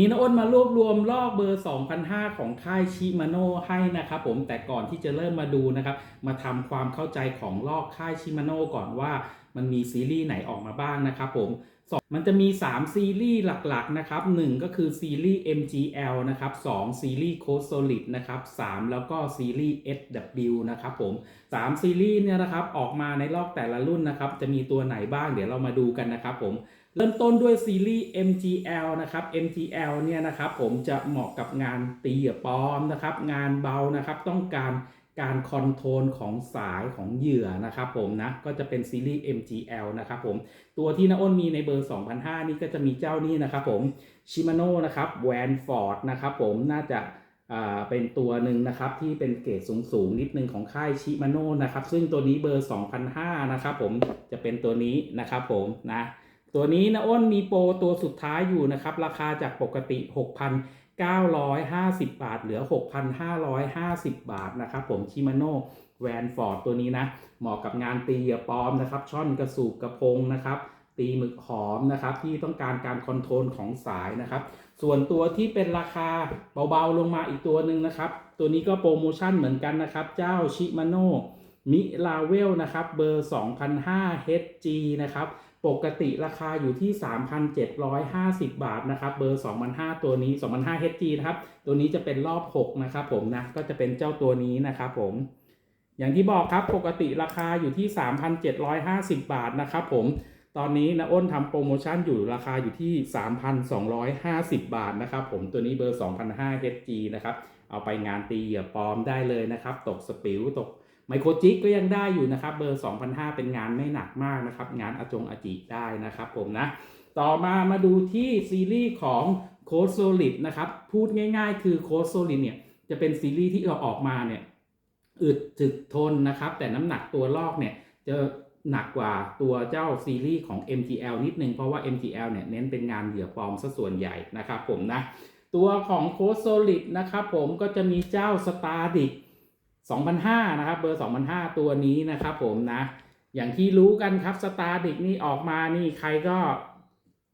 นี้นะอ้นมารวบรวมลอกเบอร์ 2005 ของค่ายชิมาโน่ให้นะครับผมแต่ก่อนที่จะเริ่มมาดูนะครับ มาทำความเข้าใจของลอกค่ายชิมาโน่ก่อนว่ามันมีซีรีส์ไหนออกมาบ้างนะครับผมสองมันจะมี 3 ซีรีส์หลักๆนะครับ1ก็คือซีรีส์ MGL นะครับ2ซีรีส์ Code Solid นะครับ3แล้วก็ซีรีส์ SW นะครับผม3ซีรีส์เนี่ยนะครับออกมาในลอกแต่ละรุ่นนะครับจะมีตัวไหนบ้างเดี๋ยวเรามาดูกันนะครับผม เริ่มต้นด้วยซีรีส์ MGL นะครับ MGL เนี่ยนะครับผมจะเหมาะกับงานตีเหยื่อปลอมนะครับ งานเบานะครับต้องการการคอนโทรลของสายของเหยื่อนะครับผมนะก็จะเป็นซีรีส์ MGL นะครับผมตัวที่น้าอ้นมีในเบอร์ 2005 นี่ก็จะมีเจ้านี้นะครับผม Shimano นะครับ Vanford นะครับผมน่าจะเป็นตัวหนึ่งนะครับที่เป็นเกรดสูงๆ นิดนึงของค่ายชิมาโน่นะครับซึ่งตัวนี้เบอร์ 2005 นะครับผมจะเป็นตัวนี้นะครับผมนะ ตัวนี้นะอ้นมีโปรตัวสุดท้ายอยู่นะครับ ราคาจากปกติ 6,950 บาท เหลือ 6,550 บาทนะครับผมชิมาโน่แวนฟอร์ดตัวนี้นะ เหมาะกับงานตีเหยื่อปลอมนะครับ ช่อนกระสูบกระพงนะครับ ตีหมึกหอมนะครับ ที่ต้องการการคอนโทรลของสายนะครับ ส่วนตัวที่เป็นราคาเบาๆลงมาอีกตัวหนึ่งนะครับ ตัวนี้ก็โปรโมชั่นเหมือนกันนะครับ เจ้าชิมาโน่มิลาเวลนะครับ เบอร์ 2005 HG นะครับ ปกติราคาอยู่ที่ 3,750 บาทนะครับเบอร์ 2005 ตัวนี้ 2005 HG นะครับ ตัวนี้จะเป็นรอบ 6 นะครับผมนะก็จะเป็นเจ้าตัวนี้นะครับผมอย่างที่บอกครับปกติราคาอยู่ที่ 3,750 บาทนะครับผมตอนนี้นะอ้นทำโปรโมชั่นอยู่ราคาอยู่ที่ 3,250 บาทนะครับผมตัวนี้เบอร์2005 HG นะครับเอาไปงานตีเหยื่อปลอมได้เลยนะครับ ตกสปิวตก ไมโครจิกก็ยังได้อยู่นะครับ เบอร์2005 เป็นงานไม่หนักมากนะครับ งานอาจงอาจิได้นะครับผมนะ ต่อมามาดูที่ซีรีส์ของ Code Solid นะครับ พูดง่ายๆ คือ Code Solid เนี่ยจะเป็นซีรีส์ที่เราออกมาเนี่ยอึดถึกทนนะครับ แต่น้ำหนักตัวลอกเนี่ยจะหนักกว่าตัวเจ้าซีรีส์ของ MTL นิดนึง เพราะว่า MTL เนี่ยเน้นเป็นงานเหยื่อปลอมซะส่วนใหญ่นะครับผมนะ ตัวของ Code Solid นะครับผมก็จะมีเจ้า Stardic 2005 นะครับ เบอร์ 2005 ตัวนี้นะครับผมนะ อย่างที่รู้กันครับ Stardic นี่ออกมานี่ใครก็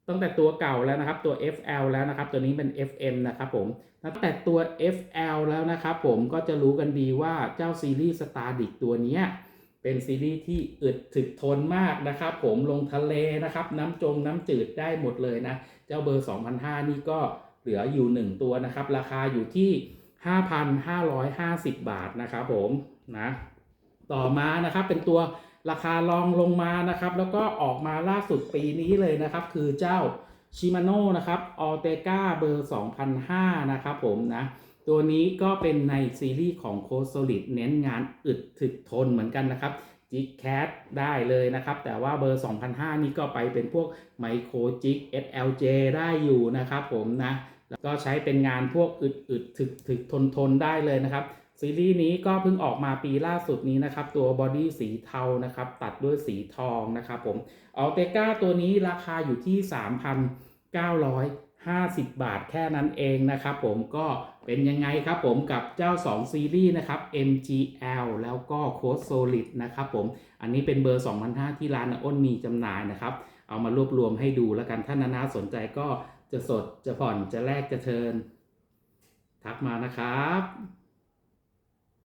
ตั้งแต่ตัวเก่าแล้วนะครับ ตัว FL แล้วนะครับ ตัวนี้เป็น FM นะครับผมตั้งแต่ตัว FL แล้วนะครับผมก็จะรู้กันดีว่าเจ้าซีรีส์ Stardic ตัวนี้เป็นซีรีส์ที่อึดถึกทนมากนะครับ ผมลงทะเลนะครับ น้ำจงน้ำจืดได้หมดเลยนะ เจ้าเบอร์ 2005 นี่ก็เหลืออยู่ 1 ตัวนะครับ ราคาอยู่ที่ 5,550 บาทนะครับผมนะต่อมานะครับเป็นตัวราคารองลงมานะครับ แล้วก็ออกมาล่าสุดปีนี้เลยนะครับ คือเจ้าชิมาโน่นะครับออเตกาเบอร์2005 นะครับผมนะตัวนี้ก็เป็นในซีรีส์ของโคโซลิดเน้นงานอึดถึกทนเหมือนกันนะครับ จิกแคทได้เลยนะครับ แต่ว่าเบอร์2005 นี่ก็ไปเป็นพวกไมโครจิก SLJ ได้อยู่นะครับผมนะ แล้วก็ใช้เป็นงานพวกอึดอึดถึกถึกทนทนได้เลยนะครับซีรีส์นี้ก็เพิ่งออกมาปีล่าสุดนี้นะครับ ตัวบอดี้สีเทานะครับ ตัดด้วยสีทองนะครับผมอัลเตกาตัวนี้ราคาอยู่ที่ 50 บาทแค่นั้นเองนะครับผมก็เป็นยังไงครับผมกับเจ้า 2 ซีรีส์นะครับ MGL แล้วก็ Code Solid นะครับผมอันนี้เป็นเบอร์ 2005 ที่ร้านอ้นมีจำหน่ายนะครับ เอามารวบรวมให้ดูแล้วกันถ้านานาสนใจก็จะสดจะผ่อนจะแลกจะเทิน ทักมานะครับ